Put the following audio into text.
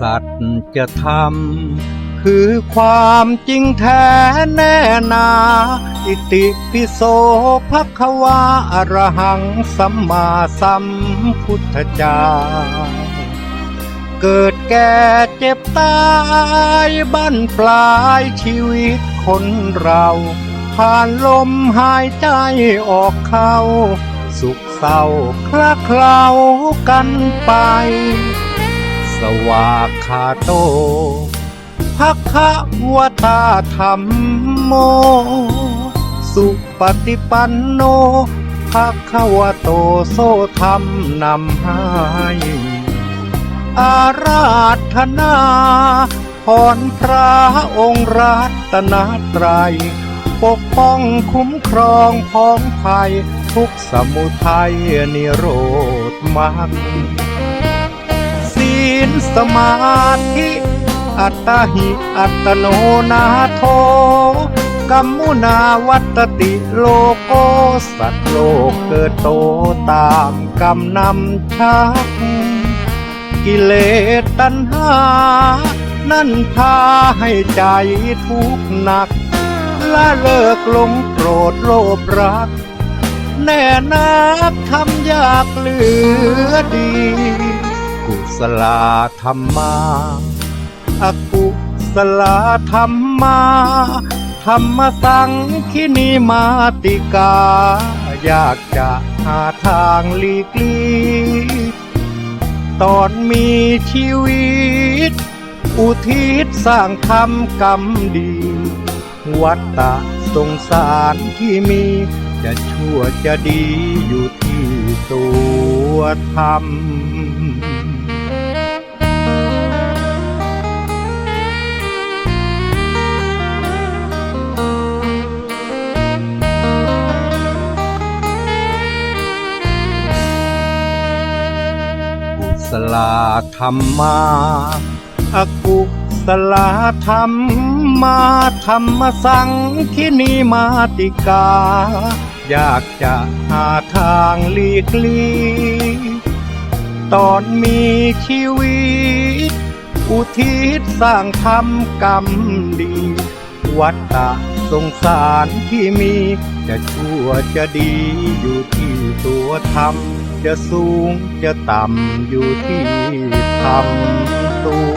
สัตว์จะทำคือความจริงแท้แน่นา อิติปิโสภะคะวาอรหังสัมมาสัมพุทธเจ้าเกิดแก่เจ็บตายบั้นปลายชีวิตคนเรา ผ่านลมหายใจออกเข้า สุขเศร้าคลาเคล้ากันไป สวากขาโตภะคะวตาธรรมโม สุปฏิปันโนภะคะวะโตโซธรรมนำให้ อาราธนาพรพระองค์รัตนตรัย ปกป้องคุ้มครองพ้องภัย ทุกสมุทัยนิโรธมรรค สมาธิ อัตตหิอัตโนนาโทกัมมุนาวัตติโลโกสัตว์โลกเกิดโตตามกรรมนำชัก กิเลสตัณหา นั่นพาให้ใจทุกข์หนักละเลิกหลงโกรธโลภรัก แน่นักทำยากเหลือดี กุศลธรรมาอากุศลธรรมาธรรมสังคินีมาติกา อยากจะหาทางหลีกลีตอนมีชีวิต อุทิศสร้างทำกรรมดี วัตตะสงสารที่มี จะชั่วจะดีอยู่ที่ตัวทำ กุศลธรรมาอากุศลธรรมาธรรมสังคินีมาติกา อยากจะหาทางหลีกลีตอนมีชีวิต อุทิศสร้างทำกรรมดี วัตตะ สงสารที่มี จะชั่วจะดีอยู่ที่ตัวทำจะสูงจะต่ำอยู่ที่ทำตัว